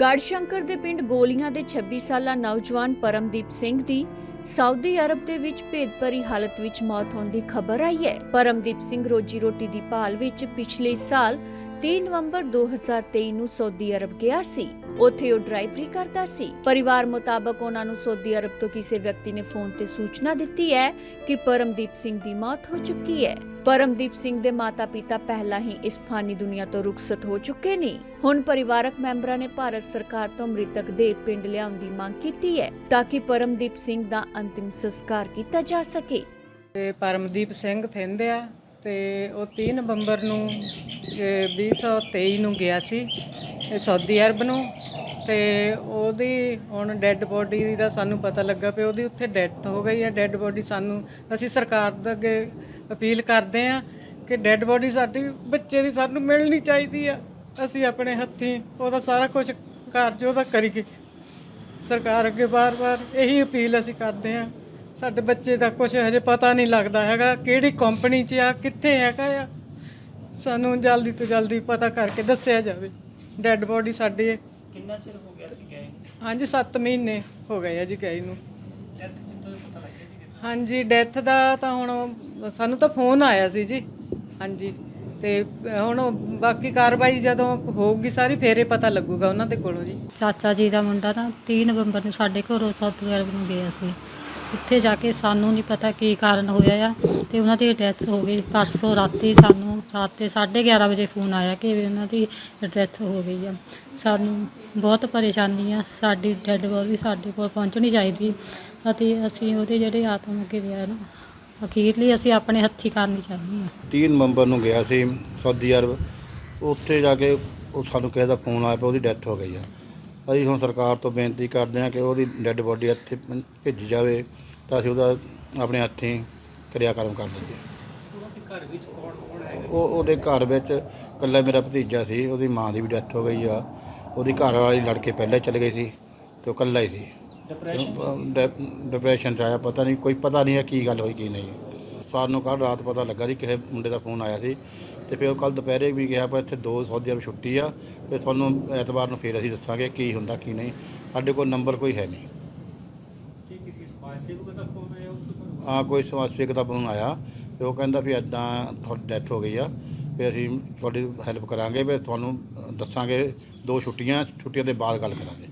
ਗੜਸ਼ੰਕਰ ਦੇ ਪਿੰਡ ਗੋਲੀਆਂ ਦੇ 26 ਸਾਲਾ ਨੌਜਵਾਨ ਪਰਮਦੀਪ ਸਿੰਘ ਦੀ ਸਾਊਦੀ ਅਰਬ ਦੇ ਵਿੱਚ ਭੇਦਭਰੀ ਹਾਲਤ ਵਿੱਚ ਮੌਤ ਹੋਣ ਦੀ ਖਬਰ ਆਈ ਹੈ। ਪਰਮਦੀਪ ਸਿੰਘ ਰੋਜੀ ਰੋਟੀ ਦੀ ਭਾਲ ਵਿੱਚ ਪਿਛਲੇ ਸਾਲ 3 ਨਵੰਬਰ 2023 ਨੂੰ ਸਾਊਦੀ ਅਰਬ ਗਿਆ ਸੀ। ਉੱਥੇ ਉਹ ਡਰਾਈਵਰੀ ਕਰਦਾ ਸੀ। ਪਰਿਵਾਰ ਮੁਤਾਬਕ ਉਹਨਾਂ ਨੂੰ ਸਾਊਦੀ ਅਰਬ ਤੋਂ ਕਿਸੇ ਵਿਅਕਤੀ ਨੇ ਫੋਨ ਤੇ ਸੂਚਨਾ ਦਿੱਤੀ ਹੈ ਕਿ ਪਰਮਦੀਪ ਸਿੰਘ ਦੀ ਮੌਤ ਹੋ ਚੁੱਕੀ ਹੈ। ਪਰਮਦੀਪ ਸਿੰਘ ਦੇ ਮਾਤਾ-ਪਿਤਾ ਪਹਿਲਾਂ ਹੀ ਇਸ ਫਾਨੀ ਦੁਨੀਆ ਤੋਂ ਰੁਖਸਤ ਹੋ ਚੁੱਕੇ ਨੇ। ਹੁਣ ਪਰਿਵਾਰਕ ਮੈਂਬਰਾਂ ਨੇ ਭਾਰਤ ਸਰਕਾਰ ਤੋਂ ਮ੍ਰਿਤਕ ਦੇ ਪਿੰਡ ਲਿਆਉਣ ਦੀ ਮੰਗ ਕੀਤੀ ਹੈ ਤਾਂ ਕਿ ਪਰਮਦੀਪ ਸਿੰਘ ਦਾ ਅੰਤਿਮ ਸੰਸਕਾਰ ਕੀਤਾ ਜਾ ਸਕੇ। ਤੇ ਪਰਮਦੀਪ ਸਿੰਘ ਥਿੰਦ ਆ। ਤੇ ਉਹ 3 ਨਵੰਬਰ ਨੂੰ ਇਹ 2023 ਨੂੰ ਗਿਆ ਸੀ ਸਾਊਦੀ ਅਰਬ ਨੂੰ। ਤੇ ਉਹਦੀ ਹੁਣ ਡੈੱਡ ਬੋਡੀ ਦਾ ਸਾਨੂੰ ਪਤਾ ਲੱਗਾ ਪਿਆ ਉਹਦੀ ਉੱਥੇ ਡੈਥ ਹੋ ਗਈ ਹੈ। ਡੈੱਡ ਬੋਡੀ ਸਾਨੂੰ, ਅਸੀਂ ਸਰਕਾਰ ਦੇ ਅੱਗੇ ਅਪੀਲ ਕਰਦੇ ਆ ਕਿ ਡੈੱਡ ਬੋਡੀ ਸਾਡੀ, ਬੱਚੇ ਦੀ ਸਾਨੂੰ ਮਿਲਣੀ ਚਾਹੀਦੀ ਆ। ਅਸੀਂ ਆਪਣੇ ਹੱਥੀਂ ਉਹਦਾ ਸਾਰਾ ਕੁਝ ਕਾਰਜ ਉਹਦਾ ਕਰੀਏ। ਸਰਕਾਰ ਅੱਗੇ ਬਾਰ-ਬਾਰ ਇਹੀ ਅਪੀਲ ਅਸੀਂ ਕਰਦੇ ਹਾਂ। ਸਾਡੇ ਬੱਚੇ ਦਾ ਕੁਝ ਹਜੇ ਪਤਾ ਨਹੀਂ ਲੱਗਦਾ ਹੈਗਾ ਕਿਹੜੀ ਕੰਪਨੀ 'ਚ ਆ ਕਿੱਥੇ ਹੈਗਾ ਆ। ਸਾਨੂੰ ਜਲਦੀ ਤੋਂ ਜਲਦੀ ਪਤਾ ਕਰਕੇ ਦੱਸਿਆ ਜਾਵੇ। ਡੈੱਡ ਬੋਡੀ ਸਾਡੀ ਹੈ। ਕਿੰਨਾ ਚਿਰ ਹੋ ਗਿਆ ਸੀ ਗਏ ਹਾਂਜੀ 7 ਮਹੀਨੇ ਹੋ ਗਏ ਆ ਜੀ ਗਏ ਨੂੰ। ਹਾਂਜੀ ਡੈਥ ਦਾ ਤਾਂ ਹੁਣ ਸਾਨੂੰ ਤਾਂ ਫੋਨ ਆਇਆ ਸੀ ਜੀ। ਹਾਂਜੀ ਤੇ ਹੁਣ ਬਾਕੀ ਕਾਰਵਾਈ ਜਦੋਂ ਹੋਊਗੀ ਸਾਰੀ ਫੇਰੇ ਪਤਾ ਲੱਗੂਗਾ ਉਹਨਾਂ ਦੇ ਕੋਲੋਂ ਜੀ। ਚਾਚਾ ਜੀ ਦਾ ਮੁੰਡਾ ਨਾ 30 ਨਵੰਬਰ ਨੂੰ ਸਾਡੇ ਘਰੋਂ ਅਰਬ ਨੂੰ ਗਿਆ ਸੀ। ਉੱਥੇ ਜਾ ਕੇ ਸਾਨੂੰ ਨਹੀਂ ਪਤਾ ਕੀ ਕਾਰਨ ਹੋਇਆ ਆ ਤੇ ਉਹਨਾਂ ਦੀ ਡੈਥ ਹੋ ਗਈ। ਪਰਸੋਂ ਰਾਤੀ ਸਾਨੂੰ ਰਾਤ ਦੇ 11:30 ਵਜੇ ਫੋਨ ਆਇਆ ਕਿ ਵੀ ਉਹਨਾਂ ਦੀ ਡੈਥ ਹੋ ਗਈ ਆ। ਸਾਨੂੰ ਬਹੁਤ ਪਰੇਸ਼ਾਨੀ ਆ। ਸਾਡੀ ਡੈੱਡ ਬੋਡੀ ਸਾਡੇ ਕੋਲ ਪਹੁੰਚਣੀ ਚਾਹੀਦੀ ਅਤੇ ਅਸੀਂ ਉਹਦੇ ਜਿਹੜੇ ਆਤਮ ਅੱਗੇ ਵਿਆਹ ਨੂੰ ਅਖੀਰਲੀ ਅਸੀਂ ਆਪਣੇ ਹੱਥੀ ਕਰਨੀ ਚਾਹੁੰਦੇ ਹਾਂ 30 ਨਵੰਬਰ ਨੂੰ ਗਿਆ ਸੀ ਸਾਊਦੀ ਅਰਬ। ਉੱਥੇ ਜਾ ਕੇ ਉਹ ਸਾਨੂੰ ਕਿਸੇ ਦਾ ਫੋਨ ਆਇਆ ਪਿਆ ਉਹਦੀ ਡੈਥ ਹੋ ਗਈ ਆ। ਅਸੀਂ ਹੁਣ ਸਰਕਾਰ ਤੋਂ ਬੇਨਤੀ ਕਰਦੇ ਹਾਂ ਕਿ ਉਹਦੀ ਡੈੱਡ ਬੋਡੀ ਇੱਥੇ ਭੇਜੀ ਜਾਵੇ ਤਾਂ ਅਸੀਂ ਉਹਦਾ ਆਪਣੇ ਹੱਥੀਂ ਕਿਰਿਆਕਰਮ ਕਰ ਲਈਏ। ਉਹਨਾਂ ਦੇ ਘਰ ਵਿੱਚ ਕੌਣ ਕੌਣ ਹੈ ਉਹ ਉਹਦੇ ਘਰ ਵਿੱਚ ਇਕੱਲਾ ਮੇਰਾ ਭਤੀਜਾ ਸੀ ਉਹਦੀ ਮਾਂ ਦੀ ਵੀ ਡੈਥ ਹੋ ਗਈ ਆ। ਉਹਦੀ ਘਰ ਵਾਲੀ ਲੜਕੇ ਪਹਿਲੇ ਚਲੇ ਗਈ ਸੀ ਤੇ ਉਹ ਇਕੱਲਾ ਹੀ ਸੀ। ਡਿਪਰੈਸ਼ਨ 'ਚ ਆਇਆ ਪਤਾ ਨਹੀਂ ਕੋਈ ਪਤਾ ਨਹੀਂ ਹੈ ਕੀ ਗੱਲ ਹੋਈ ਕੀ ਨਹੀਂ। ਸਾਨੂੰ ਕੱਲ ਰਾਤ ਪਤਾ ਲੱਗਾ ਸੀ ਕਿਸੇ ਮੁੰਡੇ ਦਾ ਫੋਨ ਆਇਆ ਸੀ। ਤੇ ਫਿਰ ਕੱਲ ਦੁਪਹਿਰੇ ਵੀ ਗਿਆ ਪਰ ਇੱਥੇ ਦੋ ਸੌਦੀ ਅਰਬ ਛੁੱਟੀ ਆ ਤੇ ਤੁਹਾਨੂੰ ਐਤਵਾਰ ਨੂੰ ਫਿਰ ਅਸੀਂ ਦੱਸਾਂਗੇ ਕੀ ਹੁੰਦਾ ਕੀ ਨਹੀਂ। ਸਾਡੇ ਕੋਲ ਨੰਬਰ ਕੋਈ ਹੈ ਨਹੀਂ। ਕੀ ਕਿਸੇ ਸਮਾਜ ਸੇਵਕ ਦਾ ਫੋਨ ਆਇਆ ਉੱਥੋਂ ਤੁਹਾਨੂੰ ਆ ਕੋਈ ਸਮਾਜ ਸੇਵਕ ਦਾ ਫੋਨ ਆਇਆ ਤੇ ਉਹ ਕਹਿੰਦਾ ਵੀ ਐਦਾਂ ਤੁਹਾਡੀ ਡੈਥ ਹੋ ਗਈ ਆ ਤੇ ਅਸੀਂ ਤੁਹਾਡੀ ਹੈਲਪ ਕਰਾਂਗੇ ਵੀ ਤੁਹਾਨੂੰ ਦੱਸਾਂਗੇ ਦੋ ਛੁੱਟੀਆਂ ਛੁੱਟੀਆਂ ਦੇ ਬਾਅਦ ਗੱਲ ਕਰਾਂਗੇ।